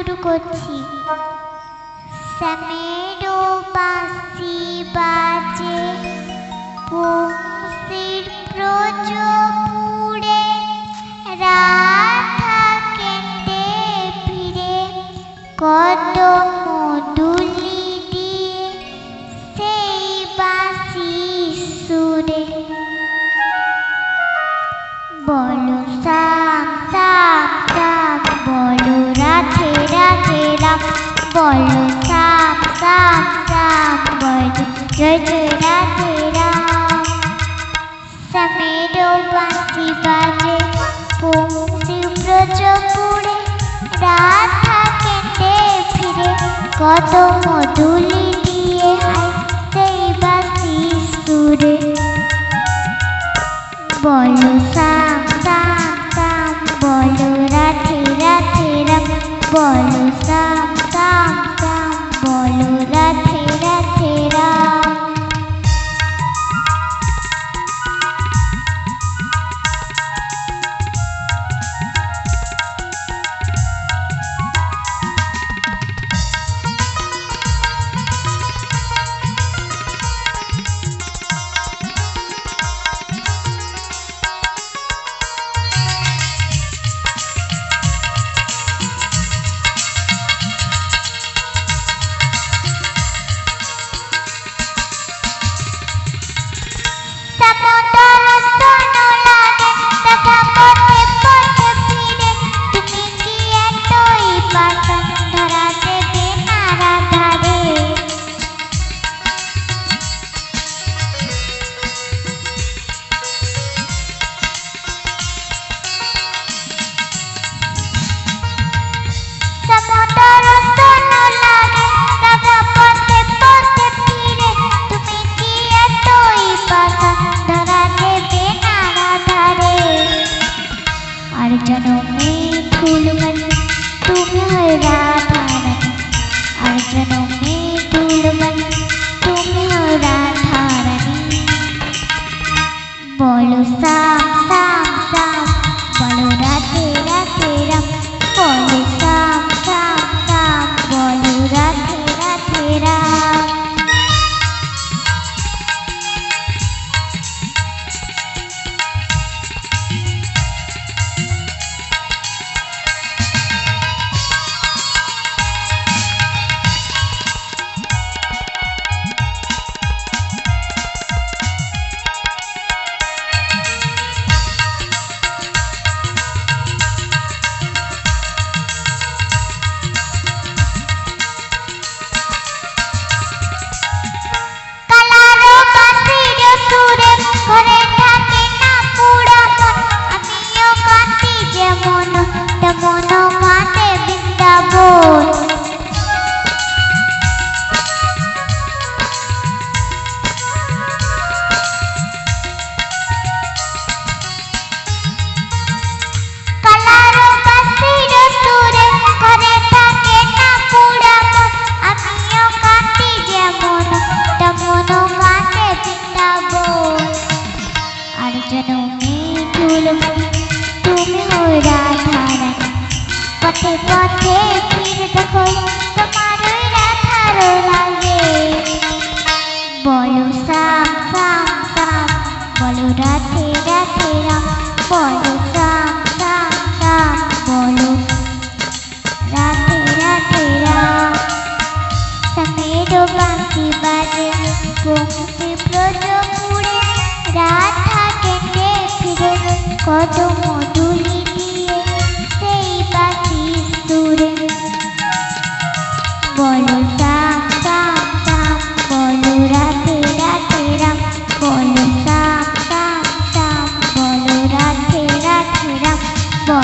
শুরু করছি। স্যামেরো বাসি বাজে। বলো রাম রাম রাম বলো জয় জয় রাধে রাম সমেরো বাঁশি বাজে, পৌঁছি ব্রজপুরে। রাধা কেটে ফিরে কত মধুলি দিয়ে হাই সেই বাঁশি সুরে বলো সাম সাম সাম বলো রাধে রাধে রাম বলো সাম that সে পথে ফিরতে কই তোমার ওই রাথার লাগে। বলো সাম সাম সাম বলো রাতে রাতে রাম, বলো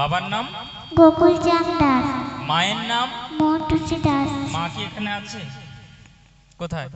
বাবার নাম? গোকুল দাস। মায়ের নাম? মন্টুসি দাস। মা কি এখানে আছে? কোথায়?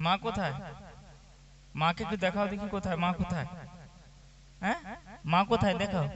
মা কোথায়? মাকে একটু দেখাও দেখি কোথায়? মা কোথায়? হ্যাঁ? মা কোথায়? দেখাও।